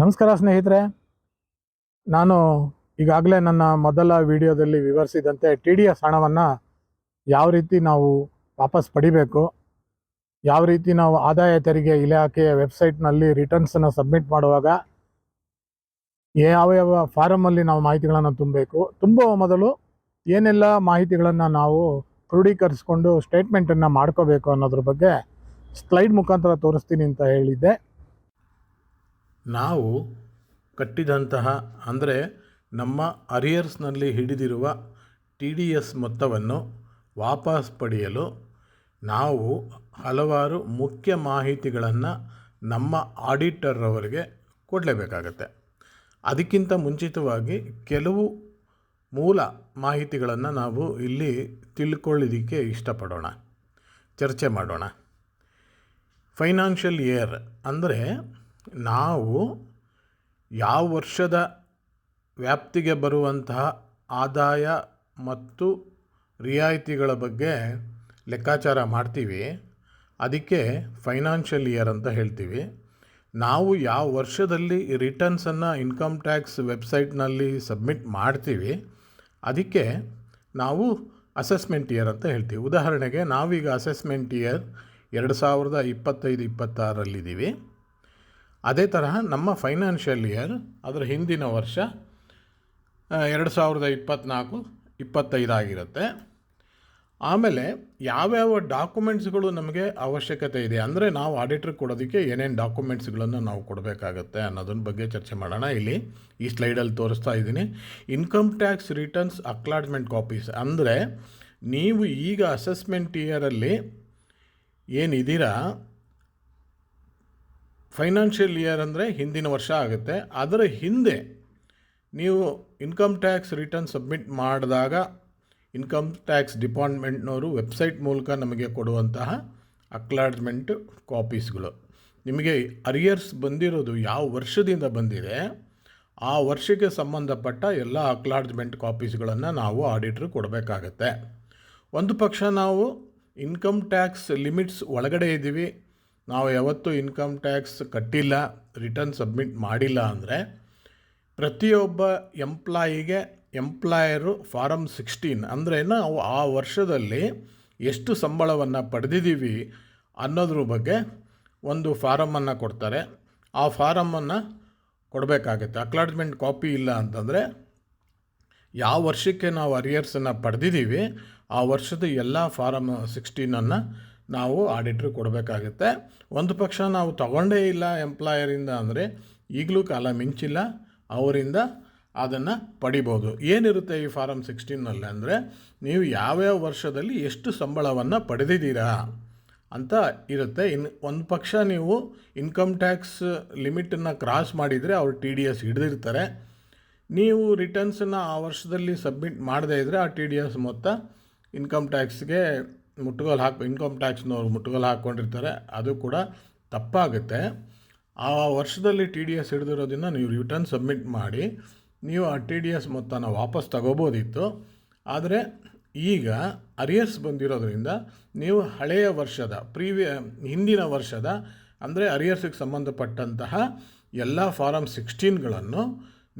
ನಮಸ್ಕಾರ ಸ್ನೇಹಿತರೆ. ನಾನು ಈಗಾಗಲೇ ನನ್ನ ಮೊದಲ ವಿಡಿಯೋದಲ್ಲಿ ವಿವರಿಸಿದಂತೆ ಟಿ ಡಿ ಎಸ್ ಹಣವನ್ನು ಯಾವ ರೀತಿ ನಾವು ವಾಪಸ್ ಪಡಿಬೇಕು, ಯಾವ ರೀತಿ ನಾವು ಆದಾಯ ತೆರಿಗೆ ಇಲಾಖೆಯ ವೆಬ್ಸೈಟ್ನಲ್ಲಿ ರಿಟರ್ನ್ಸನ್ನು ಸಬ್ಮಿಟ್ ಮಾಡುವಾಗ ಯಾವ ಯಾವ ಫಾರಮಲ್ಲಿ ನಾವು ಮಾಹಿತಿಗಳನ್ನು ತುಂಬಬೇಕು, ತುಂಬುವ ಮೊದಲು ಏನೆಲ್ಲ ಮಾಹಿತಿಗಳನ್ನು ನಾವು ಕ್ರೋಢೀಕರಿಸ್ಕೊಂಡು ಸ್ಟೇಟ್ಮೆಂಟನ್ನು ಮಾಡ್ಕೋಬೇಕು ಅನ್ನೋದ್ರ ಬಗ್ಗೆ ಸ್ಲೈಡ್ ಮುಖಾಂತರ ತೋರಿಸ್ತೀನಿ ಅಂತ ಹೇಳಿದ್ದೆ. ನಾವು ಕಟ್ಟಿದಂತಹ, ಅಂದರೆ ನಮ್ಮ ಅರಿಯರ್ಸ್ನಲ್ಲಿ ಹಿಡಿದಿರುವ ಟಿ ಡಿ ಎಸ್ ಮೊತ್ತವನ್ನು ವಾಪಸ್ ಪಡೆಯಲು ನಾವು ಹಲವಾರು ಮುಖ್ಯ ಮಾಹಿತಿಗಳನ್ನು ನಮ್ಮ ಆಡಿಟರ್ ಅವರಿಗೆ ಕೊಡಲೇಬೇಕಾಗತ್ತೆ. ಅದಕ್ಕಿಂತ ಮುಂಚಿತವಾಗಿ ಕೆಲವು ಮೂಲ ಮಾಹಿತಿಗಳನ್ನು ನಾವು ಇಲ್ಲಿ ತಿಳ್ಕೊಳ್ಳೋದಕ್ಕೆ ಇಷ್ಟಪಡೋಣ. ಚರ್ಚೆ ಮಾಡೋಣ. ಫೈನಾನ್ಷಿಯಲ್ ಇಯರ್ ಅಂದರೆ ನಾವು ಯಾವ ವರ್ಷದ ವ್ಯಾಪ್ತಿಗೆ ಬರುವಂತಹ ಆದಾಯ ಮತ್ತು ರಿಯಾಯಿತಿಗಳ ಬಗ್ಗೆ ಲೆಕ್ಕಾಚಾರ ಮಾಡ್ತೀವಿ. ಅದಕ್ಕೆ ಫೈನಾನ್ಷಿಯಲ್ ಇಯರ್ ಅಂತ ಹೇಳ್ತೀವಿ. ನಾವು ಯಾವ ವರ್ಷದಲ್ಲಿ ರಿಟರ್ನ್ಸನ್ನು ಇನ್ಕಮ್ ಟ್ಯಾಕ್ಸ್ ವೆಬ್ಸೈಟ್ನಲ್ಲಿ ಸಬ್ಮಿಟ್ ಮಾಡ್ತೀವಿ. ಅದಕ್ಕೆ ನಾವು ಅಸೆಸ್ಮೆಂಟ್ ಇಯರ್ ಅಂತ ಹೇಳ್ತೀವಿ. ಉದಾಹರಣೆಗೆ ನಾವೀಗ ಅಸೆಸ್ಮೆಂಟ್ ಇಯರ್ ಎರಡು ಸಾವಿರದ ಇಪ್ಪತ್ತೈದು ಇಪ್ಪತ್ತಾರಲ್ಲಿದ್ದೀವಿ ಅದೇ ತರಹ ನಮ್ಮ ಫೈನಾನ್ಷಿಯಲ್ ಇಯರ್ ಅದರ ಹಿಂದಿನ ವರ್ಷ ಎರಡು ಸಾವಿರದ ಇಪ್ಪತ್ತ್ನಾಲ್ಕು ಇಪ್ಪತ್ತೈದಾಗಿರುತ್ತೆ ಆಮೇಲೆ ಯಾವ್ಯಾವ ಡಾಕ್ಯುಮೆಂಟ್ಸ್ಗಳು ನಮಗೆ ಅವಶ್ಯಕತೆ ಇದೆ ಅಂದರೆ ನಾವು ಆಡಿಟ್ರಿಗೆ ಕೊಡೋದಕ್ಕೆ ಏನೇನು ಡಾಕ್ಯುಮೆಂಟ್ಸ್ಗಳನ್ನು ನಾವು ಕೊಡಬೇಕಾಗತ್ತೆ ಅನ್ನೋದನ್ನ ಬಗ್ಗೆ ಚರ್ಚೆ ಮಾಡೋಣ ಇಲ್ಲಿ. ಈ ಸ್ಲೈಡಲ್ಲಿ ತೋರಿಸ್ತಾ ಇದ್ದೀನಿ. Income tax returns acknowledgement copies ಅಂದರೆ ನೀವು ಈಗ ಅಸೆಸ್ಮೆಂಟ್ ಇಯರಲ್ಲಿ ಏನಿದ್ದೀರಾ ಫೈನಾನ್ಷಿಯಲ್ ಇಯರ್ ಅಂದರೆ ಹಿಂದಿನ ವರ್ಷ ಆಗುತ್ತೆ. ಅದರ ಹಿಂದೆ ನೀವು ಇನ್ಕಮ್ ಟ್ಯಾಕ್ಸ್ ರಿಟರ್ನ್ ಸಬ್ಮಿಟ್ ಮಾಡಿದಾಗ ಇನ್ಕಮ್ ಟ್ಯಾಕ್ಸ್ ಡಿಪಾರ್ಟ್ಮೆಂಟ್ನವರು ವೆಬ್ಸೈಟ್ ಮೂಲಕ ನಮಗೆ ಕೊಡುವಂತಹ ಅಕ್ಲಾಡ್ಜ್ಮೆಂಟ್ ಕಾಪೀಸ್ಗಳು. ನಿಮಗೆ ಅರಿಯರ್ಸ್ ಬಂದಿರೋದು ಯಾವ ವರ್ಷದಿಂದ ಬಂದಿದೆ, ಆ ವರ್ಷಕ್ಕೆ ಸಂಬಂಧಪಟ್ಟ ಎಲ್ಲ ಅಕ್ಲಾಡ್ಜ್ಮೆಂಟ್ ಕಾಪೀಸ್ಗಳನ್ನು ನಾವು ಆಡಿಟ್ರ್ ಕೊಡಬೇಕಾಗತ್ತೆ. ಒಂದು ಪಕ್ಷ ನಾವು ಇನ್ಕಮ್ ಟ್ಯಾಕ್ಸ್ ಲಿಮಿಟ್ಸ್ ಒಳಗಡೆ ಇದ್ದೀವಿ ನಾವು ಯಾವತ್ತೂ ಇನ್ಕಮ್ ಟ್ಯಾಕ್ಸ್ ಕಟ್ಟಿಲ್ಲ, ರಿಟರ್ನ್ ಸಬ್ಮಿಟ್ ಮಾಡಿಲ್ಲ ಅಂದರೆ ಪ್ರತಿಯೊಬ್ಬ ಎಂಪ್ಲಾಯಿಗೆ ಎಂಪ್ಲಾಯರು ಫಾರಮ್ ಸಿಕ್ಸ್ಟೀನ್ ಅಂದರೆ ನಾವು ಆ ವರ್ಷದಲ್ಲಿ ಎಷ್ಟು ಸಂಬಳವನ್ನು ಪಡೆದಿದ್ದೀವಿ ಅನ್ನೋದ್ರ ಬಗ್ಗೆ ಒಂದು ಫಾರಮನ್ನು ಕೊಡ್ತಾರೆ. ಆ ಫಾರಮನ್ನು ಕೊಡಬೇಕಾಗತ್ತೆ. ಅಕ್ಲಾಟ್ಮೆಂಟ್ ಕಾಪಿ ಇಲ್ಲ ಅಂತಂದರೆ ಯಾವ ವರ್ಷಕ್ಕೆ ನಾವು ಅರಿಯರ್ಸನ್ನು ಪಡೆದಿದ್ದೀವಿ, ಆ ವರ್ಷದ ಎಲ್ಲ ಫಾರಮ್ ಸಿಕ್ಸ್ಟೀನನ್ನು ನಾವು ಆಡಿಟ್ರ್ ಕೊಡಬೇಕಾಗುತ್ತೆ. ಒಂದು ಪಕ್ಷ ನಾವು ತಗೊಂಡೇ ಇಲ್ಲ ಎಂಪ್ಲಾಯರಿಂದ ಅಂದರೆ ಈಗಲೂ ಕಾಲ ಮಿಂಚಿಲ್ಲ, ಅವರಿಂದ ಅದನ್ನು ಪಡಿಬೋದು. ಏನಿರುತ್ತೆ ಈ ಫಾರಮ್ ಸಿಕ್ಸ್ಟೀನಲ್ಲಿ ಅಂದರೆ ನೀವು ಯಾವ್ಯಾವ ವರ್ಷದಲ್ಲಿ ಎಷ್ಟು ಸಂಬಳವನ್ನು ಪಡೆದಿದ್ದೀರಾ ಅಂತ ಇರುತ್ತೆ. ಇನ್ನು ಒಂದು ಪಕ್ಷ ನೀವು ಇನ್ಕಮ್ ಟ್ಯಾಕ್ಸ್ ಲಿಮಿಟನ್ನು ಕ್ರಾಸ್ ಮಾಡಿದರೆ ಅವರು ಟಿ ಡಿ ಎಸ್ ಹಿಡಿದಿರ್ತಾರೆ. ನೀವು ರಿಟರ್ನ್ಸನ್ನು ಆ ವರ್ಷದಲ್ಲಿ ಸಬ್ಮಿಟ್ ಮಾಡದೇ ಇದ್ದರೆ ಆ ಟಿ ಡಿ ಎಸ್ ಮೊತ್ತ ಇನ್ಕಮ್ ಟ್ಯಾಕ್ಸ್ಗೆ ಮುಟ್ಟುಗೋಲು ಹಾಕಿ ಇನ್ಕಮ್ ಟ್ಯಾಕ್ಸ್ನವ್ರು ಮುಟ್ಟುಗೋಲು ಹಾಕ್ಕೊಂಡಿರ್ತಾರೆ, ಅದು ಕೂಡ ತಪ್ಪಾಗುತ್ತೆ. ಆ ವರ್ಷದಲ್ಲಿ ಟಿ ಡಿ ಎಸ್ ಹಿಡಿದಿರೋದನ್ನು ನೀವು ರಿಟರ್ನ್ ಸಬ್ಮಿಟ್ ಮಾಡಿ, ನೀವು ಆ ಟಿ ಡಿ ಎಸ್ ಮೊತ್ತನ ವಾಪಸ್ ತಗೋಬೋದಿತ್ತು. ಆದರೆ ಈಗ ಅರಿಯರ್ಸ್ ಬಂದಿರೋದ್ರಿಂದ ನೀವು ಹಳೆಯ ವರ್ಷದ ಪ್ರೀವಿಯ ಹಿಂದಿನ ವರ್ಷದ, ಅಂದರೆ ಅರಿಯರ್ಸಿಗೆ ಸಂಬಂಧಪಟ್ಟಂತಹ ಎಲ್ಲ ಫಾರಮ್ ಸಿಕ್ಸ್ಟೀನ್ಗಳನ್ನು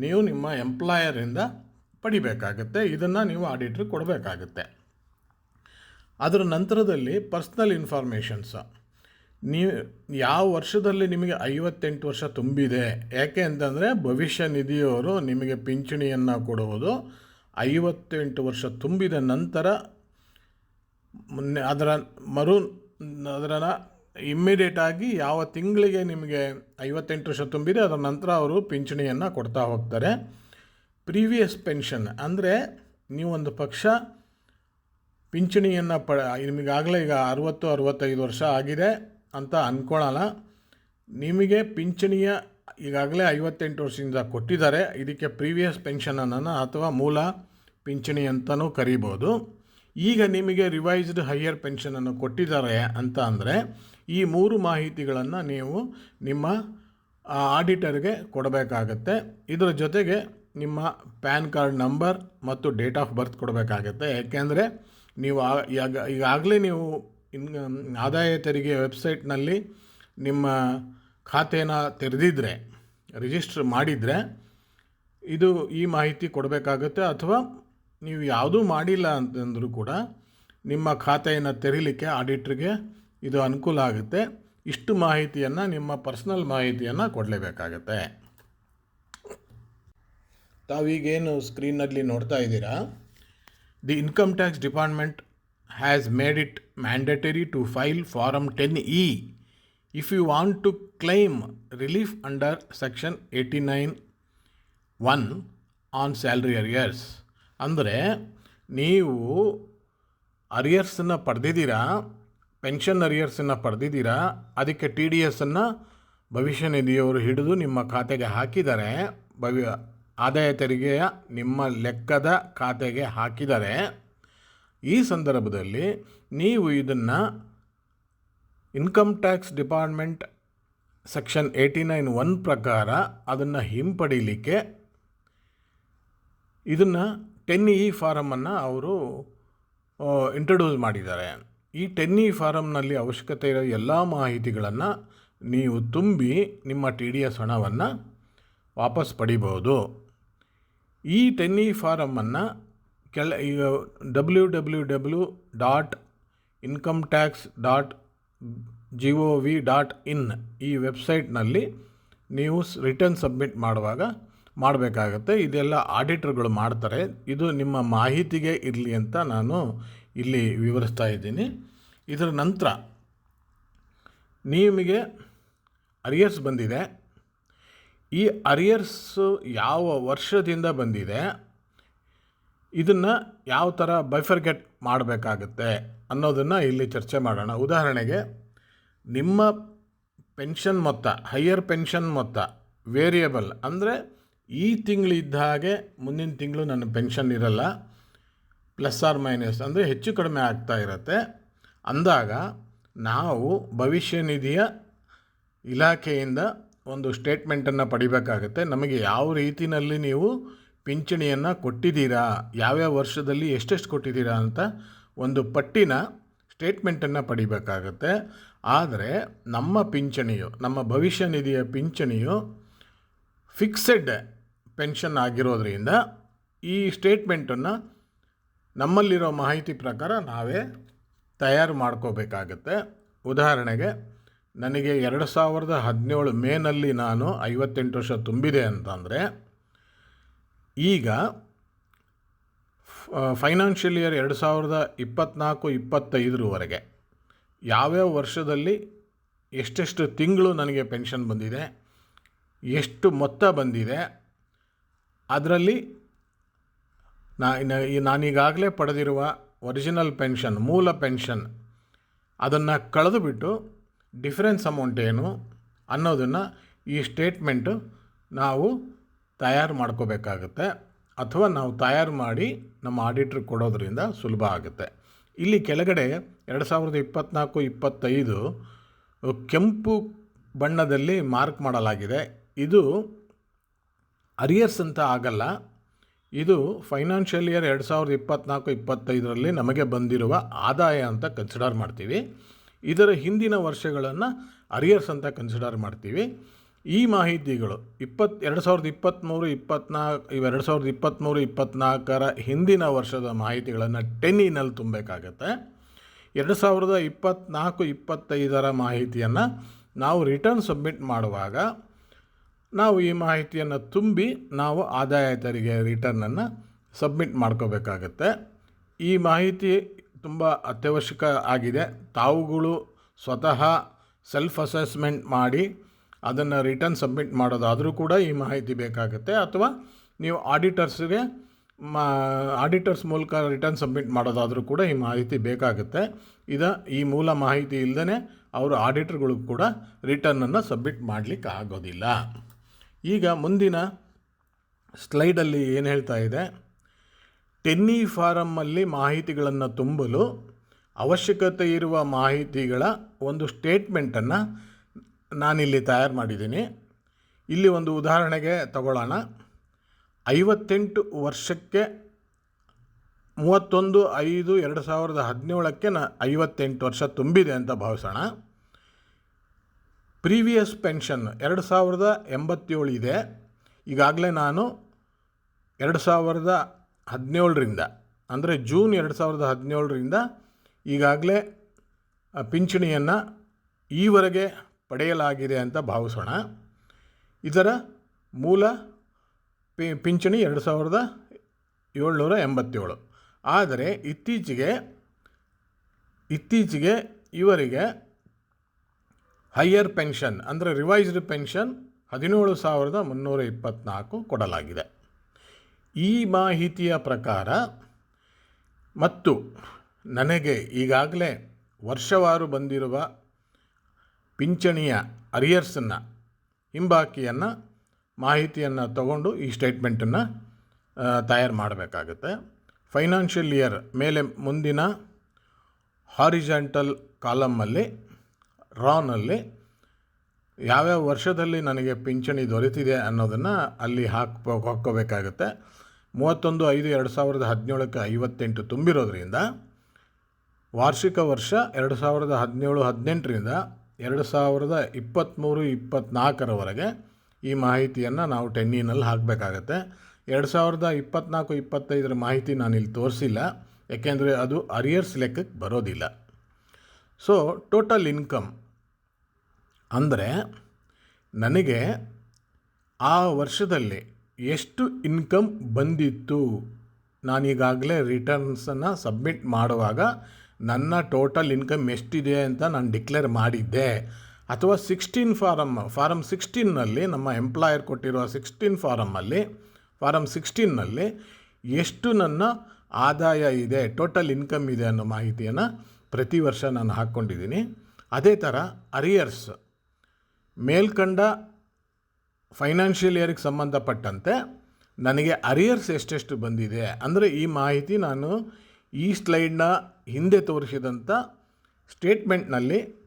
ನೀವು ನಿಮ್ಮ ಎಂಪ್ಲಾಯರಿಂದ ಪಡಿಬೇಕಾಗುತ್ತೆ. ಇದನ್ನು ನೀವು ಆಡಿಟ್ರಿಗೆ ಕೊಡಬೇಕಾಗತ್ತೆ. ಅದರ ನಂತರದಲ್ಲಿ ಪರ್ಸ್ನಲ್ ಇನ್ಫಾರ್ಮೇಷನ್ಸ ನೀವು ಯಾವ ವರ್ಷದಲ್ಲಿ ನಿಮಗೆ ಐವತ್ತೆಂಟು ವರ್ಷ ತುಂಬಿದೆ ಯಾಕೆ ಅಂತಂದರೆ ಭವಿಷ್ಯ ನಿಧಿಯವರು ನಿಮಗೆ ಪಿಂಚಣಿಯನ್ನು ಕೊಡುವುದು, ಐವತ್ತೆಂಟು ವರ್ಷ ತುಂಬಿದ ನಂತರ ಅದರ ಮರು, ಅದರ ಇಮ್ಮಿಡಿಯೇಟಾಗಿ ಯಾವ ತಿಂಗಳಿಗೆ ನಿಮಗೆ ಐವತ್ತೆಂಟು ವರ್ಷ ತುಂಬಿದೆ, ಅದರ ನಂತರ ಅವರು ಪಿಂಚಣಿಯನ್ನು ಕೊಡ್ತಾ ಹೋಗ್ತಾರೆ. ಪ್ರೀವಿಯಸ್ ಪೆನ್ಷನ್ ಅಂದರೆ ನೀವೊಂದು ಪಕ್ಷ ಪಿಂಚಣಿಯನ್ನು ಪ ನಿಮಗಾಗಲೇ ಈಗ ಅರುವತ್ತು, ಅರುವತ್ತೈದು ವರ್ಷ ಆಗಿದೆ ಅಂತ ಅಂದ್ಕೊಳ್ಳೋಣ ನಿಮಗೆ ಪಿಂಚಣಿಯ ಈಗಾಗಲೇ ಐವತ್ತೆಂಟು ವರ್ಷದಿಂದ ಕೊಟ್ಟಿದ್ದಾರೆ. ಇದಕ್ಕೆ ಪ್ರೀವಿಯಸ್ ಪೆನ್ಷನನ್ನು ಅಥವಾ ಮೂಲ ಪಿಂಚಣಿ ಅಂತಲೂ ಕರಿಬೋದು. ಈಗ ನಿಮಗೆ ರಿವೈಸ್ಡ್ ಹೈಯರ್ ಪೆನ್ಷನನ್ನು ಕೊಟ್ಟಿದ್ದಾರೆ ಅಂತ ಅಂದರೆ ಈ ಮೂರು ಮಾಹಿತಿಗಳನ್ನು ನೀವು ನಿಮ್ಮ ಆಡಿಟರ್ಗೆ ಕೊಡಬೇಕಾಗತ್ತೆ. ಇದರ ಜೊತೆಗೆ ನಿಮ್ಮ ಪ್ಯಾನ್ ಕಾರ್ಡ್ ನಂಬರ್ ಮತ್ತು ಡೇಟ್ ಆಫ್ ಬರ್ತ್ ಕೊಡಬೇಕಾಗತ್ತೆ. ಯಾಕೆಂದರೆ ನೀವು ಈಗಾಗಲೇ ನೀವು ಇನ್ ಆದಾಯ ತೆರಿಗೆ ವೆಬ್ಸೈಟ್ನಲ್ಲಿ ನಿಮ್ಮ ಖಾತೆನ ತೆರೆದಿದ್ದರೆ ರಿಜಿಸ್ಟರ್ ಮಾಡಿದರೆ, ಇದು ಈ ಮಾಹಿತಿ ಕೊಡಬೇಕಾಗುತ್ತೆ ಅಥವಾ ನೀವು ಯಾವುದೂ ಮಾಡಿಲ್ಲ ಅಂತಂದರೂ ಕೂಡ ನಿಮ್ಮ ಖಾತೆಯನ್ನು ತೆರೀಲಿಕ್ಕೆ ಆಡಿಟ್ರಿಗೆ ಇದು ಅನುಕೂಲ ಆಗುತ್ತೆ. ಇಷ್ಟು ಮಾಹಿತಿಯನ್ನು, ನಿಮ್ಮ ಪರ್ಸ್ನಲ್ ಮಾಹಿತಿಯನ್ನು ಕೊಡಲೇಬೇಕಾಗತ್ತೆ. ತಾವೀಗೇನು ಸ್ಕ್ರೀನಲ್ಲಿ ನೋಡ್ತಾ ಇದ್ದೀರಾ? Tax department has made it mandatory to file form ten E if you want to claim relief under section eighty nine one on salary arrears ಅಂದರೆ ನೀವು ಅರಿಯರ್ಸನ್ನು ಪಡೆದಿದ್ದೀರಾ? ಪೆನ್ಷನ್ ಅರಿಯರ್ಸನ್ನು ಪಡೆದಿದ್ದೀರಾ? ಅದಕ್ಕೆ ಟಿ ಡಿ ಎಸ್ಸನ್ನು ಭವಿಷ್ಯ ನಿಧಿಯವರು ಹಿಡಿದು ನಿಮ್ಮ ಖಾತೆಗೆ ಹಾಕಿದ್ದಾರೆ ಭವಿ ಆದಾಯ ತೆರಿಗೆಯ ನಿಮ್ಮ ಲೆಕ್ಕದ ಖಾತೆಗೆ ಹಾಕಿದರೆ ಈ ಸಂದರ್ಭದಲ್ಲಿ ನೀವು ಇದನ್ನು income tax department section eighty nine one ಪ್ರಕಾರ ಅದನ್ನು ಹಿಂಪಡೀಲಿಕ್ಕೆ ಇದನ್ನು ಟೆನ್ ಇ ಫಾರಮನ್ನು ಅವರು ಇಂಟ್ರಡ್ಯೂಸ್ ಮಾಡಿದ್ದಾರೆ. ಈ ಟೆನ್ ಇ ಫಾರಮ್ನಲ್ಲಿ ಅವಶ್ಯಕತೆ ಇರೋ ಎಲ್ಲ ಮಾಹಿತಿಗಳನ್ನು ನೀವು ತುಂಬಿ ನಿಮ್ಮ ಟಿ ಡಿ ಎಸ್ ಹಣವನ್ನು ವಾಪಸ್ ಪಡಿಬೋದು ಈ ಟೆನ್ನಿ ಫಾರಮನ್ನು ಕೆಳ ಈಗ W W W dot income tax dot G O V dot in ಈ ವೆಬ್ಸೈಟ್ನಲ್ಲಿ ನೀವು ರಿಟರ್ನ್ ಸಬ್ಮಿಟ್ ಮಾಡುವಾಗ ಮಾಡಬೇಕಾಗತ್ತೆ. ಇದೆಲ್ಲ ಆಡಿಟರ್ಗಳು ಮಾಡ್ತಾರೆ. ಇದು ನಿಮ್ಮ ಮಾಹಿತಿಗೆ ಇರಲಿ ಅಂತ ನಾನು ಇಲ್ಲಿ ವಿವರಿಸ್ತಾ ಇದ್ದೀನಿ. ಇದರ ನಂತರ ನಿಮಗೆ ಅರಿಯರ್ಸ್ ಬಂದಿದೆ. ಈ ಅರಿಯರ್ಸು ಯಾವ ವರ್ಷದಿಂದ ಬಂದಿದೆ, ಇದನ್ನು ಯಾವ ಥರ ಬೈಫರ್ಗೆಟ್ ಮಾಡಬೇಕಾಗತ್ತೆ ಅನ್ನೋದನ್ನು ಇಲ್ಲಿ ಚರ್ಚೆ ಮಾಡೋಣ. ಉದಾಹರಣೆಗೆ, ನಿಮ್ಮ ಪೆನ್ಷನ್ ಮೊತ್ತ ಹೈಯರ್ ಪೆನ್ಷನ್ ಮೊತ್ತ ವೇರಿಯಬಲ್ ಅಂದರೆ ಈ ತಿಂಗಳಿದ್ದ ಹಾಗೆ ಮುಂದಿನ ತಿಂಗಳು ನನ್ನ ಪೆನ್ಷನ್ ಇರಲ್ಲ ಪ್ಲಸ್ ಆರ್ ಮೈನಸ್ ಅಂದರೆ ಹೆಚ್ಚು ಕಡಿಮೆ ಆಗ್ತಾ ಇರುತ್ತೆ. ಅಂದಾಗ ನಾವು ಭವಿಷ್ಯ ನಿಧಿಯ ಇಲಾಖೆಯಿಂದ ಒಂದು ಸ್ಟೇಟ್ಮೆಂಟನ್ನು ಪಡಿಬೇಕಾಗುತ್ತೆ. ನಮಗೆ ಯಾವ ರೀತಿಯಲ್ಲಿ ನೀವು ಪಿಂಚಣಿಯನ್ನು ಕೊಟ್ಟಿದ್ದೀರಾ, ಯಾವ್ಯಾವ ವರ್ಷದಲ್ಲಿ ಎಷ್ಟೆಷ್ಟು ಕೊಟ್ಟಿದ್ದೀರಾ ಅಂತ ಒಂದು ಪಟ್ಟಿನ ಸ್ಟೇಟ್ಮೆಂಟನ್ನು ಪಡಿಬೇಕಾಗತ್ತೆ. ಆದರೆ ನಮ್ಮ ಪಿಂಚಣಿಯು, ನಮ್ಮ ಭವಿಷ್ಯ ನಿಧಿಯ ಪಿಂಚಣಿಯು ಫಿಕ್ಸೆಡ್ ಪೆನ್ಷನ್ ಆಗಿರೋದ್ರಿಂದ ಈ ಸ್ಟೇಟ್ಮೆಂಟನ್ನು ನಮ್ಮಲ್ಲಿರೋ ಮಾಹಿತಿ ಪ್ರಕಾರ ನಾವೇ ತಯಾರು ಮಾಡ್ಕೋಬೇಕಾಗತ್ತೆ. ಉದಾಹರಣೆಗೆ ನನಗೆ ಎರಡು ಸಾವಿರದ ಹದಿನೇಳು ಮೇನಲ್ಲಿ ನಾನು ಐವತ್ತೆಂಟು ವರ್ಷ ತುಂಬಿದೆ ಅಂತಂದರೆ, ಈಗ ಫೈನಾನ್ಷಿಯಲ್ ಇಯರ್ ಎರಡು ಸಾವಿರದ ಇಪ್ಪತ್ತ್ನಾಲ್ಕು ಇಪ್ಪತ್ತೈದರವರೆಗೆ ಯಾವ್ಯಾವ ವರ್ಷದಲ್ಲಿ ಎಷ್ಟೆಷ್ಟು ತಿಂಗಳು ನನಗೆ ಪೆನ್ಷನ್ ಬಂದಿದೆ, ಎಷ್ಟು ಮೊತ್ತ ಬಂದಿದೆ, ಅದರಲ್ಲಿ ನಾನೀಗಾಗಲೇ ಪಡೆದಿರುವ ಒರಿಜಿನಲ್ ಪೆನ್ಷನ್, ಮೂಲ ಪೆನ್ಷನ್ ಅದನ್ನು ಕಳೆದುಬಿಟ್ಟು ಡಿಫರೆನ್ಸ್ ಅಮೌಂಟ್ ಏನು ಅನ್ನೋದನ್ನು ಈ ಸ್ಟೇಟ್ಮೆಂಟು ನಾವು ತಯಾರು ಮಾಡ್ಕೋಬೇಕಾಗುತ್ತೆ ಅಥವಾ ನಾವು ತಯಾರು ಮಾಡಿ ನಮ್ಮ ಆಡಿಟ್ರಿಗೆ ಕೊಡೋದ್ರಿಂದ ಸುಲಭ ಆಗುತ್ತೆ. ಇಲ್ಲಿ ಕೆಳಗಡೆ ಎರಡು ಸಾವಿರದ ಇಪ್ಪತ್ತ್ನಾಲ್ಕು ಇಪ್ಪತ್ತೈದು ಕೆಂಪು ಬಣ್ಣದಲ್ಲಿ ಮಾರ್ಕ್ ಮಾಡಲಾಗಿದೆ. ಇದು ಅರಿಯರ್ಸ್ ಅಂತ ಆಗಲ್ಲ. ಇದು ಫೈನಾನ್ಷಿಯಲ್ ಇಯರ್ ಎರಡು ಸಾವಿರದ ಇಪ್ಪತ್ತ್ನಾಲ್ಕು ಇಪ್ಪತ್ತೈದರಲ್ಲಿ ನಮಗೆ ಬಂದಿರುವ ಆದಾಯ ಅಂತ ಕನ್ಸಿಡರ್ ಮಾಡ್ತೀವಿ. ಇದರ ಹಿಂದಿನ ವರ್ಷಗಳನ್ನು ಅರಿಯರ್ಸ್ ಅಂತ ಕನ್ಸಿಡರ್ ಮಾಡ್ತೀವಿ. ಈ ಮಾಹಿತಿಗಳು ಇಪ್ಪತ್ತು ಎರಡು ಸಾವಿರದ ಇಪ್ಪತ್ತ್ಮೂರು ಇಪ್ಪತ್ನಾಲ್ಕು ಇವೆರಡು ಸಾವಿರದ ಇಪ್ಪತ್ತ್ಮೂರು ಇಪ್ಪತ್ತ್ನಾಲ್ಕರ ಹಿಂದಿನ ವರ್ಷದ ಮಾಹಿತಿಗಳನ್ನು ಟೆನ್ನಿನಲ್ಲಿ ತುಂಬಬೇಕಾಗತ್ತೆ. ಎರಡು ಸಾವಿರದ ಇಪ್ಪತ್ತ್ನಾಲ್ಕು ಇಪ್ಪತ್ತೈದರ ಮಾಹಿತಿಯನ್ನು ನಾವು ರಿಟರ್ನ್ ಸಬ್ಮಿಟ್ ಮಾಡುವಾಗ ನಾವು ಈ ಮಾಹಿತಿಯನ್ನು ತುಂಬಿ ನಾವು ಆದಾಯ ತೆರಿಗೆ ರಿಟರ್ನನ್ನು ಸಬ್ಮಿಟ್ ಮಾಡ್ಕೋಬೇಕಾಗತ್ತೆ. ಈ ಮಾಹಿತಿ ತುಂಬ ಅತ್ಯವಶ್ಯಕ ಆಗಿದೆ. ತಾವುಗಳು ಸ್ವತಃ ಸೆಲ್ಫ್ ಅಸೆಸ್ಮೆಂಟ್ ಮಾಡಿ ಅದನ್ನು ರಿಟರ್ನ್ ಸಬ್ಮಿಟ್ ಮಾಡೋದಾದರೂ ಕೂಡ ಈ ಮಾಹಿತಿ ಬೇಕಾಗುತ್ತೆ. ಅಥವಾ ನೀವು ಆಡಿಟರ್ಸ್ಗೆ ಮಾ ಆಡಿಟರ್ಸ್ ಮೂಲಕ ರಿಟರ್ನ್ ಸಬ್ಮಿಟ್ ಮಾಡೋದಾದರೂ ಕೂಡ ಈ ಮಾಹಿತಿ ಬೇಕಾಗುತ್ತೆ. ಇದು, ಈ ಮೂಲ ಮಾಹಿತಿ ಇಲ್ಲದೇ ಅವರು ಆಡಿಟರ್ಗಳು ಕೂಡ ರಿಟರ್ನನ್ನು ಸಬ್ಮಿಟ್ ಮಾಡಲಿಕ್ಕೆ ಆಗೋದಿಲ್ಲ. ಈಗ ಮುಂದಿನ ಸ್ಲೈಡಲ್ಲಿ ಏನು ಹೇಳ್ತಾ ಇದೆ? ಟೆನ್ನಿ ಫಾರಮ್ಮಲ್ಲಿ ಮಾಹಿತಿಗಳನ್ನು ತುಂಬಲು ಅವಶ್ಯಕತೆ ಇರುವ ಮಾಹಿತಿಗಳ ಒಂದು ಸ್ಟೇಟ್ಮೆಂಟನ್ನು ನಾನಿಲ್ಲಿ ತಯಾರು ಮಾಡಿದ್ದೀನಿ. ಇಲ್ಲಿ ಒಂದು ಉದಾಹರಣೆಗೆ ತಗೊಳ್ಳೋಣ. ಐವತ್ತೆಂಟು ವರ್ಷಕ್ಕೆ ಮೂವತ್ತೊಂದು ಐದು ಎರಡು ಸಾವಿರದ ಹದಿನೇಳಕ್ಕೆ ನಾ ಐವತ್ತೆಂಟು ವರ್ಷ ತುಂಬಿದೆ ಅಂತ ಭಾವಿಸೋಣ. ಪ್ರೀವಿಯಸ್ ಪೆನ್ಷನ್ ಎರಡು ಸಾವಿರದ ಎಂಬತ್ತೇಳು ಇದೆ. ಈಗಾಗಲೇ ನಾನು ಎರಡು ಸಾವಿರದ ಹದಿನೇಳರಿಂದ, ಅಂದರೆ ಜೂನ್ ಎರಡು ಸಾವಿರದ ಹದಿನೇಳರಿಂದ ಈಗಾಗಲೇ ಪಿಂಚಣಿಯನ್ನು ಈವರೆಗೆ ಪಡೆಯಲಾಗಿದೆ ಅಂತ ಭಾವಿಸೋಣ. ಇದರ ಮೂಲ ಪಿ, ಪಿಂಚಣಿ ಎರಡು ಸಾವಿರದ ಏಳ್ನೂರ ಎಂಬತ್ತೇಳು. ಆದರೆ ಇತ್ತೀಚೆಗೆ ಇತ್ತೀಚೆಗೆ ಇವರಿಗೆ ಹೈಯರ್ ಪೆನ್ಷನ್, ಅಂದರೆ ರಿವೈಸ್ಡ್ ಪೆನ್ಷನ್ ಹದಿನೇಳು ಸಾವಿರದ ಮುನ್ನೂರ ಇಪ್ಪತ್ತ್ನಾಲ್ಕು ಕೊಡಲಾಗಿದೆ. ಈ ಮಾಹಿತಿಯ ಪ್ರಕಾರ ಮತ್ತು ನನಗೆ ಈಗಾಗಲೇ ವರ್ಷವಾರು ಬಂದಿರುವ ಪಿಂಚಣಿಯ ಅರಿಯರ್ಸನ್ನು, ಹಿಂಬಾಕಿಯನ್ನು ಮಾಹಿತಿಯನ್ನು ತಗೊಂಡು ಈ ಸ್ಟೇಟ್ಮೆಂಟನ್ನು ತಯಾರು ಮಾಡಬೇಕಾಗುತ್ತೆ. ಫೈನಾನ್ಷಿಯಲ್ ಇಯರ್ ಮೇಲೆ ಮುಂದಿನ ಹಾರಿಜಾಂಟಲ್ ಕಾಲಮ್ಮಲ್ಲಿ ರಾನಲ್ಲಿ ಯಾವ್ಯಾವ ವರ್ಷದಲ್ಲಿ ನನಗೆ ಪಿಂಚಣಿ ದೊರೆತಿದೆ ಅನ್ನೋದನ್ನು ಅಲ್ಲಿ ಹಾಕ್ಬೋ ಹಾಕ್ಕೋಬೇಕಾಗುತ್ತೆ. ಮೂವತ್ತೊಂದು ಐದು ಎರಡು ಸಾವಿರದ ಹದಿನೇಳಕ್ಕೆ ಐವತ್ತೆಂಟು ತುಂಬಿರೋದ್ರಿಂದ, ವಾರ್ಷಿಕ ವರ್ಷ ಎರಡು ಸಾವಿರದ ಹದಿನೇಳು ಹದಿನೆಂಟರಿಂದ ಎರಡು ಸಾವಿರದ ಇಪ್ಪತ್ತ್ಮೂರು ಇಪ್ಪತ್ತ್ನಾಲ್ಕರವರೆಗೆ ಈ ಮಾಹಿತಿಯನ್ನು ನಾವು ಟೆನ್ನಿನಲ್ಲಿ ಹಾಕಬೇಕಾಗತ್ತೆ. ಎರಡು ಸಾವಿರದ ಇಪ್ಪತ್ತ್ನಾಲ್ಕು ಇಪ್ಪತ್ತೈದರ ಮಾಹಿತಿ ನಾನು ಇಲ್ಲಿ ತೋರಿಸಿಲ್ಲ, ಯಾಕೆಂದರೆ ಅದು ಅರಿಯರ್ಸ್ ಲೆಕ್ಕಕ್ಕೆ ಬರೋದಿಲ್ಲ. ಸೊ ಟೋಟಲ್ ಇನ್ಕಮ್ ಅಂದರೆ ನನಗೆ ಆ ವರ್ಷದಲ್ಲಿ ಎಷ್ಟು ಇನ್ಕಮ್ ಬಂದಿತ್ತು? ನಾನೀಗಾಗಲೇ ರಿಟರ್ನ್ಸನ್ನು ಸಬ್ಮಿಟ್ ಮಾಡುವಾಗ ನನ್ನ ಟೋಟಲ್ ಇನ್ಕಮ್ ಎಷ್ಟಿದೆ ಅಂತ ನಾನು ಡಿಕ್ಲೇರ್ ಮಾಡಿದ್ದೆ. ಅಥವಾ ಸಿಕ್ಸ್ಟೀನ್ ಫಾರಮ್ ಫಾರಮ್ ಸಿಕ್ಸ್ಟೀನ್ನಲ್ಲಿ ನಮ್ಮ ಎಂಪ್ಲಾಯರ್ ಕೊಟ್ಟಿರುವ ಸಿಕ್ಸ್ಟೀನ್ ಫಾರಮಲ್ಲಿ ಫಾರಮ್ ಸಿಕ್ಸ್ಟೀನ್ನಲ್ಲಿ ಎಷ್ಟು ನನ್ನ ಆದಾಯ ಇದೆ, ಟೋಟಲ್ ಇನ್ಕಮ್ ಇದೆ ಅನ್ನೋ ಮಾಹಿತಿಯನ್ನು ಪ್ರತಿ ವರ್ಷ ನಾನು ಹಾಕ್ಕೊಂಡಿದ್ದೀನಿ. ಅದೇ ಥರ ಅರಿಯರ್ಸ್ ಮೇಲ್ಕಂಡ ಫೈನಾನ್ಷಿಯಲ್ ಇಯರ್ಗೆ ಸಂಬಂಧಪಟ್ಟಂತೆ ನನಗೆ ಅರಿಯರ್ಸ್ ಎಷ್ಟೆಷ್ಟು ಬಂದಿದೆ ಅಂದರೆ ಈ ಮಾಹಿತಿ ನಾನು ಈ ಸ್ಲೈಡ್ನ ಹಿಂದೆ ತೋರಿಸಿದಂಥ ಸ್ಟೇಟ್ಮೆಂಟ್ನಲ್ಲಿ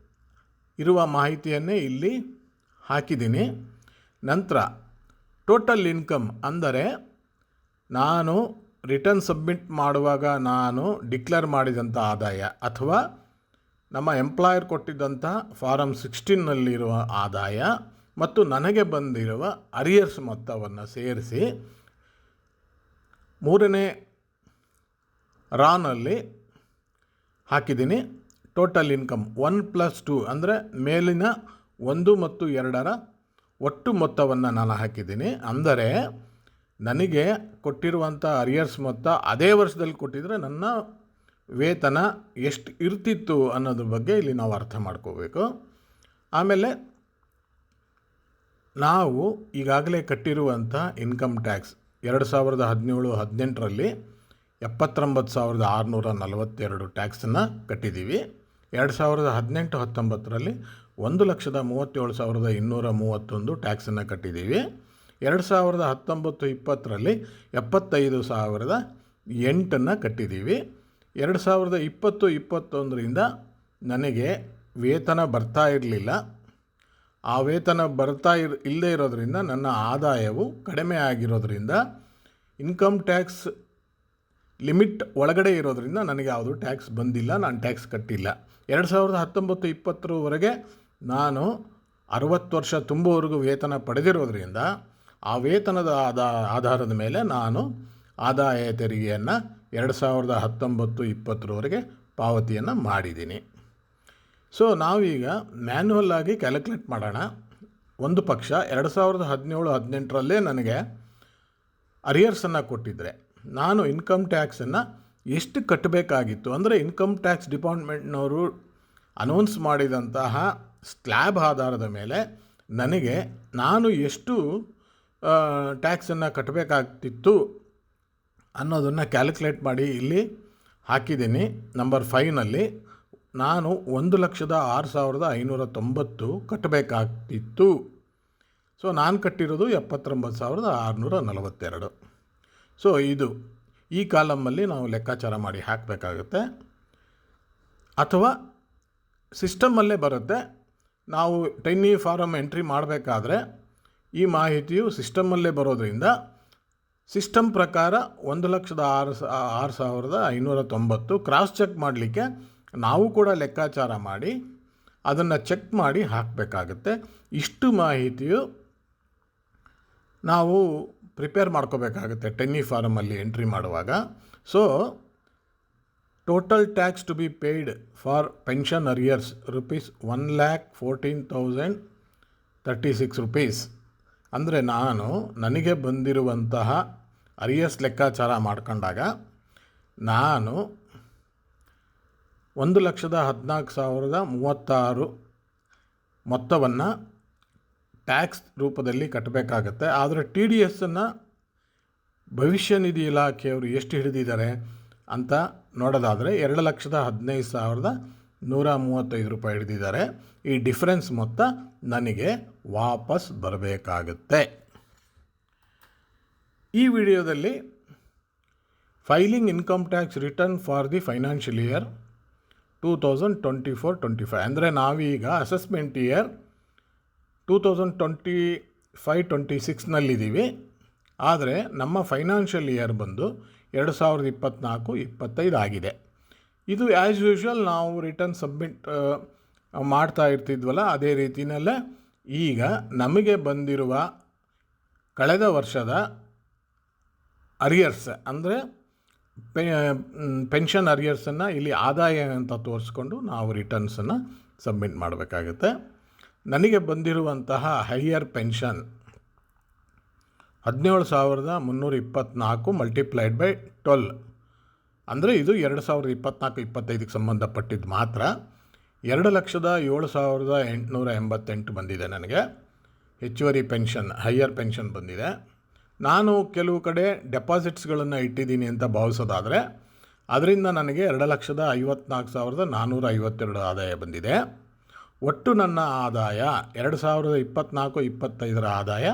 ಇರುವ ಮಾಹಿತಿಯನ್ನೇ ಇಲ್ಲಿ ಹಾಕಿದ್ದೀನಿ. ನಂತರ ಟೋಟಲ್ ಇನ್ಕಮ್ ಅಂದರೆ ನಾನು ರಿಟರ್ನ್ ಸಬ್ಮಿಟ್ ಮಾಡುವಾಗ ನಾನು ಡಿಕ್ಲೇರ್ ಮಾಡಿದಂಥ ಆದಾಯ ಅಥವಾ ನಮ್ಮ ಎಂಪ್ಲಾಯರ್ ಕೊಟ್ಟಿದ್ದಂಥ ಫಾರಮ್ ಸಿಕ್ಸ್ಟೀನ್ನಲ್ಲಿರುವ ಆದಾಯ ಮತ್ತು ನನಗೆ ಬಂದಿರುವ ಅರಿಯರ್ಸ್ ಮೊತ್ತವನ್ನು ಸೇರಿಸಿ ಮೂರನೇ ರಾನಲ್ಲಿ ಹಾಕಿದ್ದೀನಿ. Total income one plus two ಅಂದರೆ ಮೇಲಿನ ಒಂದು ಮತ್ತು ಎರಡರ ಒಟ್ಟು ಮೊತ್ತವನ್ನು ನಾನು ಹಾಕಿದ್ದೀನಿ. ಅಂದರೆ ನನಗೆ ಕೊಟ್ಟಿರುವಂಥ ಅರಿಯರ್ಸ್ ಮೊತ್ತ ಅದೇ ವರ್ಷದಲ್ಲಿ ಕೊಟ್ಟಿದ್ದರೆ ನನ್ನ ವೇತನ ಎಷ್ಟು ಇರ್ತಿತ್ತು ಅನ್ನೋದ್ರ ಬಗ್ಗೆ ಇಲ್ಲಿ ನಾವು ಅರ್ಥ ಮಾಡ್ಕೋಬೇಕು. ಆಮೇಲೆ ನಾವು ಈಗಾಗಲೇ ಕಟ್ಟಿರುವಂಥ ಇನ್ಕಮ್ ಟ್ಯಾಕ್ಸ್ ಎರಡು ಸಾವಿರದ ಹದಿನೇಳು, ಹದಿನೆಂಟರಲ್ಲಿ ಎಪ್ಪತ್ತೊಂಬತ್ತು ಸಾವಿರದ ಆರುನೂರ ನಲವತ್ತೆರಡು ಟ್ಯಾಕ್ಸನ್ನು ಕಟ್ಟಿದ್ದೀವಿ. ಎರಡು ಸಾವಿರದ ಹದಿನೆಂಟು, ಹತ್ತೊಂಬತ್ತರಲ್ಲಿ ಒಂದು ಲಕ್ಷದ ಮೂವತ್ತೇಳು ಸಾವಿರದ ಇನ್ನೂರ ಮೂವತ್ತೊಂದು ಟ್ಯಾಕ್ಸನ್ನು ಕಟ್ಟಿದ್ದೀವಿ. ಎರಡು ಸಾವಿರದ ಹತ್ತೊಂಬತ್ತು, ಇಪ್ಪತ್ತರಲ್ಲಿ ಎಪ್ಪತ್ತೈದು ಸಾವಿರದ ಎಂಟನ್ನು ಕಟ್ಟಿದ್ದೀವಿ. ಎರಡು ಸಾವಿರದ ಇಪ್ಪತ್ತು, ಇಪ್ಪತ್ತೊಂದರಿಂದ ನನಗೆ ವೇತನ ಬರ್ತಾ ಇರಲಿಲ್ಲ. ಆ ವೇತನ ಬರ್ತಾ ಇರ್, ಇಲ್ಲದೇ ಇರೋದರಿಂದ ನನ್ನ ಆದಾಯವು ಕಡಿಮೆ ಆಗಿರೋದರಿಂದ ಇನ್ಕಮ್ ಟ್ಯಾಕ್ಸ್ ಲಿಮಿಟ್ ಒಳಗಡೆ ಇರೋದರಿಂದ ನನಗೆ ಯಾವುದು ಟ್ಯಾಕ್ಸ್ ಬಂದಿಲ್ಲ, ನಾನು ಟ್ಯಾಕ್ಸ್ ಕಟ್ಟಿಲ್ಲ. ಎರಡು ಸಾವಿರದ ಹತ್ತೊಂಬತ್ತು, ಇಪ್ಪತ್ತರವರೆಗೆ ನಾನು ಅರವತ್ತು ವರ್ಷ ತುಂಬುವವರೆಗೂ ವೇತನ ಪಡೆದಿರೋದ್ರಿಂದ ಆ ವೇತನದ ಆಧಾ ಆಧಾರದ ಮೇಲೆ ನಾನು ಆದಾಯ ತೆರಿಗೆಯನ್ನು ಎರಡು ಸಾವಿರದ ಹತ್ತೊಂಬತ್ತು ಇಪ್ಪತ್ತರವರೆಗೆ ಪಾವತಿಯನ್ನು ಮಾಡಿದ್ದೀನಿ. ಸೊ ನಾವೀಗ ಮ್ಯಾನ್ಯುವಲ್ ಆಗಿ ಕ್ಯಾಲ್ಕುಲೇಟ್ ಮಾಡೋಣ. ಒಂದು ಪಕ್ಷ ಎರಡು ಸಾವಿರದ ಹದಿನೇಳು ಹದಿನೆಂಟರಲ್ಲೇ ನನಗೆ ಅರಿಯರ್ಸನ್ನು ಕೊಟ್ಟಿದ್ದರೆ ನಾನು ಇನ್ಕಮ್ ಟ್ಯಾಕ್ಸನ್ನು ಎಷ್ಟು ಕಟ್ಟಬೇಕಾಗಿತ್ತು ಅಂದರೆ ಇನ್ಕಮ್ ಟ್ಯಾಕ್ಸ್ ಡಿಪಾರ್ಟ್ಮೆಂಟ್ನವರು ಅನೌನ್ಸ್ ಮಾಡಿದಂತಹ ಸ್ಲ್ಯಾಬ್ ಆಧಾರದ ಮೇಲೆ ನನಗೆ ನಾನು ಎಷ್ಟು ಟ್ಯಾಕ್ಸನ್ನು ಕಟ್ಟಬೇಕಾಗ್ತಿತ್ತು ಅನ್ನೋದನ್ನು ಕ್ಯಾಲ್ಕುಲೇಟ್ ಮಾಡಿ ಇಲ್ಲಿ ಹಾಕಿದ್ದೀನಿ. ನಂಬರ್ ಫೈವ್ನಲ್ಲಿ ನಾನು ಒಂದು ಲಕ್ಷದ ಆರು ಸಾವಿರದ ಐನೂರ ತೊಂಬತ್ತು ಕಟ್ಟಬೇಕಾಗ್ತಿತ್ತು. ಸೊ ನಾನು ಕಟ್ಟಿರೋದು ಎಪ್ಪತ್ತೊಂಬತ್ತು ಸಾವಿರದ ಆರುನೂರ ನಲವತ್ತೆರಡು. ಸೊ ಇದು ಈ ಕಾಲಮಲ್ಲಿ ನಾವು ಲೆಕ್ಕಾಚಾರ ಮಾಡಿ ಹಾಕಬೇಕಾಗುತ್ತೆ. ಅಥವಾ ಸಿಸ್ಟಮಲ್ಲೇ ಬರುತ್ತೆ. ನಾವು ಟೈನಿ ಫಾರಮ್ ಎಂಟ್ರಿ ಮಾಡಬೇಕಾದ್ರೆ ಈ ಮಾಹಿತಿಯು ಸಿಸ್ಟಮಲ್ಲೇ ಬರೋದ್ರಿಂದ ಸಿಸ್ಟಮ್ ಪ್ರಕಾರ ಒಂದು ಲಕ್ಷದ ಆರು ಆರು ಸಾವಿರದ ಐನೂರ ತೊಂಬತ್ತು ಕ್ರಾಸ್ ಚೆಕ್ ಮಾಡಲಿಕ್ಕೆ ನಾವು ಕೂಡ ಲೆಕ್ಕಾಚಾರ ಮಾಡಿ ಅದನ್ನು ಚೆಕ್ ಮಾಡಿ ಹಾಕಬೇಕಾಗುತ್ತೆ. ಇಷ್ಟು ಮಾಹಿತಿಯು ನಾವು ಪ್ರಿಪೇರ್ ಮಾಡ್ಕೋಬೇಕಾಗುತ್ತೆ ಟೆನ್ನಿ ಫಾರಮಲ್ಲಿ ಎಂಟ್ರಿ ಮಾಡುವಾಗ. So total tax to be paid for pension arrears rupees one lakh fourteen thousand thirty six rupees ಅಂದರೆ ನಾನು ನನಗೆ ಬಂದಿರುವಂತಹ ಅರಿಯಸ್ ಲೆಕ್ಕಾಚಾರ ಮಾಡ್ಕೊಂಡಾಗ ನಾನು ಒಂದು ಲಕ್ಷದ ಹದಿನಾಲ್ಕು ಸಾವಿರದ ಮೂವತ್ತಾರು ಮೊತ್ತವನ್ನು ಟ್ಯಾಕ್ಸ್ ರೂಪದಲ್ಲಿ ಕಟ್ಟಬೇಕಾಗತ್ತೆ. ಆದರೆ ಟಿ ಡಿ ಎಸ್ಸನ್ನು ಭವಿಷ್ಯ ನಿಧಿ ಇಲಾಖೆಯವರು ಎಷ್ಟು ಹಿಡಿದಿದ್ದಾರೆ ಅಂತ ನೋಡೋದಾದರೆ ಎರಡು ಲಕ್ಷದ ಹದಿನೈದು ಸಾವಿರದ ನೂರ ಮೂವತ್ತೈದು ರೂಪಾಯಿ ಹಿಡಿದಿದ್ದಾರೆ. ಈ ಡಿಫ್ರೆನ್ಸ್ ಮೊತ್ತ ನನಗೆ ವಾಪಸ್ ಬರಬೇಕಾಗುತ್ತೆ. ಈ ವಿಡಿಯೋದಲ್ಲಿ filing income tax return for the financial year two thousand twenty four twenty five ಅಂದರೆ ನಾವೀಗ assessment year two thousand twenty five twenty ಸಿಕ್ಸ್ನಲ್ಲಿದ್ದೀವಿ ಆದರೆ ನಮ್ಮ ಫೈನಾನ್ಷಿಯಲ್ ಇಯರ್ ಬಂದು ಎರಡು ಸಾವಿರದ ಇಪ್ಪತ್ತ್ನಾಲ್ಕು ಇಪ್ಪತ್ತೈದು ಆಗಿದೆ. ಇದು ಆ್ಯಸ್ ಯೂಶ್ವಲ್ ನಾವು ರಿಟರ್ನ್ ಸಬ್ಮಿಟ್ ಮಾಡ್ತಾ ಇರ್ತಿದ್ವಲ್ಲ, ಅದೇ ರೀತಿಯಲ್ಲೇ ಈಗ ನಮಗೆ ಬಂದಿರುವ ಕಳೆದ ವರ್ಷದ ಅರಿಯರ್ಸ್ ಅಂದರೆ ಪೆ ಪೆನ್ಷನ್ ಅರಿಯರ್ಸನ್ನು ಇಲ್ಲಿ ಆದಾಯ ಅಂತ ತೋರಿಸ್ಕೊಂಡು ನಾವು ರಿಟರ್ನ್ಸನ್ನು ಸಬ್ಮಿಟ್ ಮಾಡಬೇಕಾಗುತ್ತೆ. ನನಗೆ ಬಂದಿರುವಂತಹ ಹೈಯರ್ ಪೆನ್ಷನ್ ಹದಿನೇಳು ಸಾವಿರದ ಮುನ್ನೂರ ಇಪ್ಪತ್ತ್ನಾಲ್ಕು ಮಲ್ಟಿಪ್ಲೈಡ್ ಬೈ ಟ್ವೆಲ್ ಅಂದರೆ ಇದು ಎರಡು ಸಾವಿರದ ಇಪ್ಪತ್ತ್ನಾಲ್ಕು ಇಪ್ಪತ್ತೈದಕ್ಕೆ ಸಂಬಂಧಪಟ್ಟಿದ್ದು ಮಾತ್ರ. ಎರಡು ಲಕ್ಷದ ಏಳು ಸಾವಿರದ ಎಂಟುನೂರ ಎಂಬತ್ತೆಂಟು ಬಂದಿದೆ ನನಗೆ. ಹೆಚ್ಚುವರಿ ಪೆನ್ಷನ್, ಹೈಯರ್ ಪೆನ್ಷನ್ ಬಂದಿದೆ. ನಾನು ಕೆಲವು ಕಡೆ ಡೆಪಾಸಿಟ್ಸ್ಗಳನ್ನು ಇಟ್ಟಿದ್ದೀನಿ ಅಂತ ಭಾವಿಸೋದಾದರೆ, ಅದರಿಂದ ನನಗೆ ಎರಡು ಲಕ್ಷದ ಐವತ್ನಾಲ್ಕು ಸಾವಿರದ ನಾನ್ನೂರ ಐವತ್ತೆರಡು ಆದಾಯ ಬಂದಿದೆ. ಒಟ್ಟು ನನ್ನ ಆದಾಯ ಎರಡು ಸಾವಿರದ ಇಪ್ಪತ್ತ್ನಾಲ್ಕು ಇಪ್ಪತ್ತೈದರ ಆದಾಯ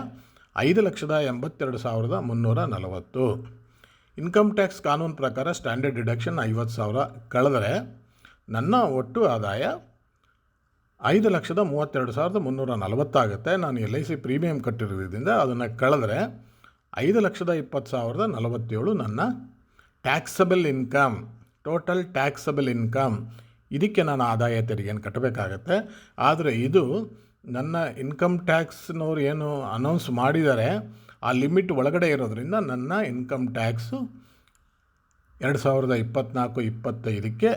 ಐದು ಲಕ್ಷದ ಎಂಬತ್ತೆರಡು ಸಾವಿರದ ಮುನ್ನೂರ ನಲವತ್ತು. ಇನ್ಕಮ್ ಟ್ಯಾಕ್ಸ್ ಕಾನೂನು ಪ್ರಕಾರ ಸ್ಟ್ಯಾಂಡರ್ಡ್ ಡಿಡಕ್ಷನ್ ಐವತ್ತು ಸಾವಿರ ಕಳೆದರೆ ನನ್ನ ಒಟ್ಟು ಆದಾಯ ಐದು ಲಕ್ಷದ ಮೂವತ್ತೆರಡು ಸಾವಿರದ ಮುನ್ನೂರ ನಲವತ್ತಾಗುತ್ತೆ ನಾನು ಎಲ್ ಐ ಸಿ ಪ್ರೀಮಿಯಂ ಕಟ್ಟಿರೋದ್ರಿಂದ ಅದನ್ನು ಕಳೆದ್ರೆ ಐದು ಲಕ್ಷದ ಇಪ್ಪತ್ತು ಸಾವಿರದ ನಲವತ್ತೇಳು ನನ್ನ taxable income, total taxable income. ಇದಕ್ಕೆ ನಾನು ಆದಾಯ ತೆರಿಗೆಯನ್ನು ಕಟ್ಟಬೇಕಾಗತ್ತೆ? ಆದರೆ ಇದು ನನ್ನ ಇನ್ಕಮ್ ಟ್ಯಾಕ್ಸ್ನವ್ರು ಏನು ಅನೌನ್ಸ್ ಮಾಡಿದ್ದಾರೆ ಆ ಲಿಮಿಟ್ ಒಳಗಡೆ ಇರೋದ್ರಿಂದ ನನ್ನ ಇನ್ಕಮ್ ಟ್ಯಾಕ್ಸು ಎರಡು ಸಾವಿರದ ಇಪ್ಪತ್ತ್ನಾಲ್ಕು ಇಪ್ಪತ್ತೈದಕ್ಕೆ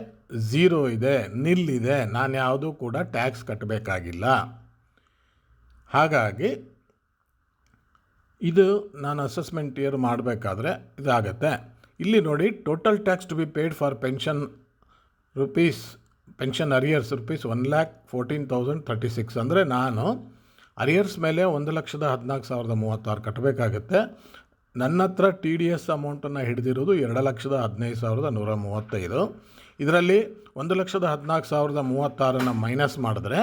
ಝೀರೋ ಇದೆ, ನಿಲ್ಲಿದೆ. ನಾನು ಯಾವುದೂ ಕೂಡ ಟ್ಯಾಕ್ಸ್ ಕಟ್ಟಬೇಕಾಗಿಲ್ಲ. ಹಾಗಾಗಿ ಇದು ನಾನು ಅಸೆಸ್ಮೆಂಟ್ ಇಯರ್ ಮಾಡಬೇಕಾದ್ರೆ ಇದಾಗತ್ತೆ. ಇಲ್ಲಿ ನೋಡಿ, total tax to be paid for pension rupees, pension arrears rupees one lakh fourteen thousand thirty six. ಅಂದರೆ ನಾನು ಅರಿಯರ್ಸ್ ಮೇಲೆ ಒಂದು ಲಕ್ಷದ ಹದಿನಾಲ್ಕು ಸಾವಿರದ ಮೂವತ್ತಾರು ಕಟ್ಟಬೇಕಾಗತ್ತೆ. ನನ್ನ ಹತ್ರ ಟಿ ಡಿ ಎಸ್ ಅಮೌಂಟನ್ನು ಹಿಡಿದಿರೋದು ಎರಡು ಲಕ್ಷದ ಹದಿನೈದು ಸಾವಿರದ ನೂರ ಮೂವತ್ತೈದು. ಇದರಲ್ಲಿ ಒಂದು ಲಕ್ಷದ ಹದಿನಾಲ್ಕು ಸಾವಿರದ ಮೂವತ್ತಾರನ್ನು ಮೈನಸ್ ಮಾಡಿದ್ರೆ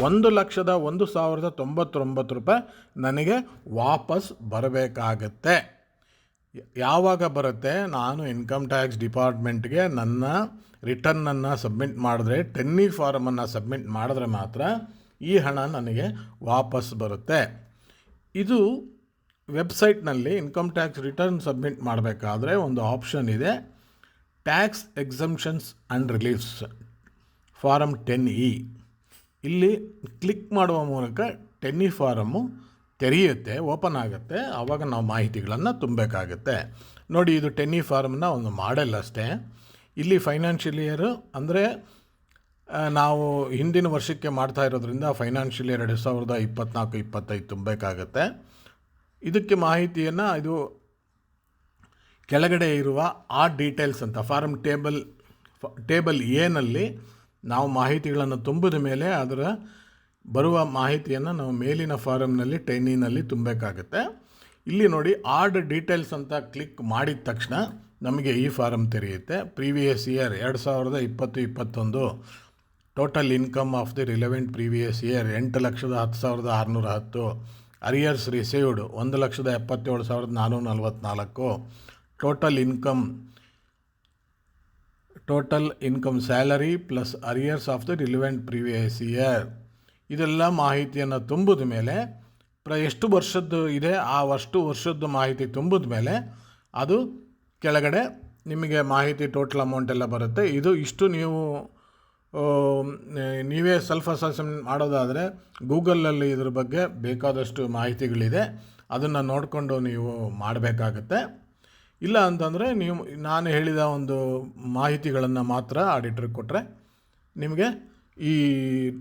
ಒಂದು ಲಕ್ಷದ ಒಂದು ಸಾವಿರದ ತೊಂಬತ್ತೊಂಬತ್ತು ರೂಪಾಯಿ ನನಗೆ ವಾಪಸ್ ಬರಬೇಕಾಗತ್ತೆ. ಯಾವಾಗ ಬರುತ್ತೆ? ನಾನು ಇನ್ಕಮ್ ಟ್ಯಾಕ್ಸ್ ಡಿಪಾರ್ಟ್ಮೆಂಟ್ಗೆ ನನ್ನ ರಿಟರ್ನನ್ನು ಸಬ್ಮಿಟ್ ಮಾಡಿದ್ರೆ, ಟೆನ್ನಿ ಫಾರಮನ್ನು ಸಬ್ಮಿಟ್ ಮಾಡಿದ್ರೆ ಮಾತ್ರ ಈ ಹಣ ನನಗೆ ವಾಪಸ್ ಬರುತ್ತೆ. ಇದು ವೆಬ್ಸೈಟ್ನಲ್ಲಿ ಇನ್ಕಮ್ ಟ್ಯಾಕ್ಸ್ ರಿಟರ್ನ್ ಸಬ್ಮಿಟ್ ಮಾಡಬೇಕಾದ್ರೆ ಒಂದು ಆಪ್ಷನ್ ಇದೆ. Tax exemptions and reliefs form ten E. ಇಲ್ಲಿ ಕ್ಲಿಕ್ ಮಾಡುವ ಮೂಲಕ ಟೆನ್ನಿ ಫಾರಮ್ಮು ತೆರೆಯುತ್ತೆ, ಓಪನ್ ಆಗುತ್ತೆ. ಆವಾಗ ನಾವು ಮಾಹಿತಿಗಳನ್ನು ತುಂಬಬೇಕಾಗುತ್ತೆ. ನೋಡಿ, ಇದು ಟೆನ್ನಿ ಫಾರಮ್ನ ಒಂದು ಮಾಡೆಲ್ ಅಷ್ಟೇ. ಇಲ್ಲಿ ಫೈನಾನ್ಷಿಯಲ್ ಇಯರು ಅಂದರೆ ನಾವು ಹಿಂದಿನ ವರ್ಷಕ್ಕೆ ಮಾಡ್ತಾ ಇರೋದ್ರಿಂದ ಫೈನಾನ್ಷಿಯಲ್ ಎರಡು ಸಾವಿರದ ಇಪ್ಪತ್ತ್ನಾಲ್ಕು ಇಪ್ಪತ್ತೈದು ತುಂಬಬೇಕಾಗತ್ತೆ. ಇದಕ್ಕೆ ಮಾಹಿತಿಯನ್ನು ಇದು ಕೆಳಗಡೆ ಇರುವ ಆ ಡೀಟೇಲ್ಸ್ ಅಂತ ಫಾರಮ್ ಟೇಬಲ್ ಟೇಬಲ್ ಎನಲ್ಲಿ ನಾವು ಮಾಹಿತಿಗಳನ್ನು ತುಂಬಿದ ಮೇಲೆ ಅದರ ಬರುವ ಮಾಹಿತಿಯನ್ನು ನಾವು ಮೇಲಿನ ಫಾರಮ್ನಲ್ಲಿ ಟೈನಿನಲ್ಲಿ ತುಂಬಬೇಕಾಗುತ್ತೆ. ಇಲ್ಲಿ ನೋಡಿ ಆರ್ಡ್ ಡೀಟೇಲ್ಸ್ ಅಂತ ಕ್ಲಿಕ್ ಮಾಡಿದ ತಕ್ಷಣ ನಮಗೆ ಈ ಫಾರಮ್ ತೆರೆಯುತ್ತೆ. ಪ್ರೀವಿಯಸ್ ಇಯರ್ ಎರಡು ಸಾವಿರದ ಇಪ್ಪತ್ತು, ಇಪ್ಪತ್ತೊಂದು. Total income of the relevant previous year ಎಂಟು ಲಕ್ಷದ ಹತ್ತು ಸಾವಿರದ ಆರುನೂರ ಹತ್ತು ಅರಿಯರ್ಸ್ ರಿಸೀವ್ಡ್ ಒಂದು ಲಕ್ಷದ ಎಪ್ಪತ್ತೇಳು ಸಾವಿರದ ನಾನ್ನೂರ ನಲ್ವತ್ನಾಲ್ಕು total income total income salary plus arrears of the relevant previous year ಇದೆಲ್ಲ ಮಾಹಿತಿಯನ್ನು ತುಂಬಿದ ಮೇಲೆ, ಪ್ರ, ಎಷ್ಟು ವರ್ಷದ್ದು ಇದೆ, ಆ ಅಷ್ಟು ವರ್ಷದ್ದು ಮಾಹಿತಿ ತುಂಬಿದ ಮೇಲೆ, ಅದು ಕೆಳಗಡೆ ನಿಮಗೆ ಮಾಹಿತಿ ಟೋಟಲ್ ಅಮೌಂಟ್ ಎಲ್ಲ ಬರುತ್ತೆ. ಇದು ಇಷ್ಟು ನೀವು ನೀವೇ ಸೆಲ್ಫ್ ಅಸೆಸ್ಮೆಂಟ್ ಮಾಡೋದಾದರೆ ಗೂಗಲಲ್ಲಿ ಇದ್ರ ಬಗ್ಗೆ ಬೇಕಾದಷ್ಟು ಮಾಹಿತಿಗಳಿದೆ. ಅದನ್ನು ನೋಡಿಕೊಂಡು ನೀವು ಮಾಡಬೇಕಾಗತ್ತೆ. ಇಲ್ಲ ಅಂತಂದರೆ ನೀವು, ನಾನು ಹೇಳಿದ ಒಂದು ಮಾಹಿತಿಗಳನ್ನು ಮಾತ್ರ ಆಡಿಟ್ರಿಗೆ ಕೊಟ್ಟರೆ ನಿಮಗೆ ಈ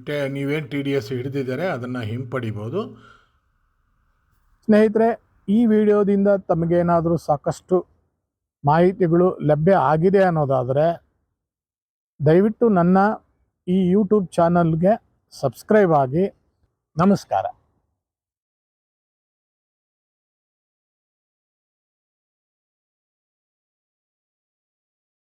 ಟೆ, ನೀವೇನು ಟಿ ಡಿ ಎಸ್ ಹಿಡಿದಿದ್ದಾರೆ ಅದನ್ನು ಹಿಂಪಡಿಬೋದು. ಸ್ನೇಹಿತರೆ, ಈ ವಿಡಿಯೋದಿಂದ ತಮಗೇನಾದರೂ ಸಾಕಷ್ಟು ಮಾಹಿತಿಗಳು ಲಭ್ಯ ಆಗಿದೆ ಅನ್ನೋದಾದರೆ ದಯವಿಟ್ಟು ನನ್ನ ಈ ಯೂಟ್ಯೂಬ್ ಚಾನಲ್ಗೆ ಸಬ್ಸ್ಕ್ರೈಬ್ ಆಗಿ ನಮಸ್ಕಾರ.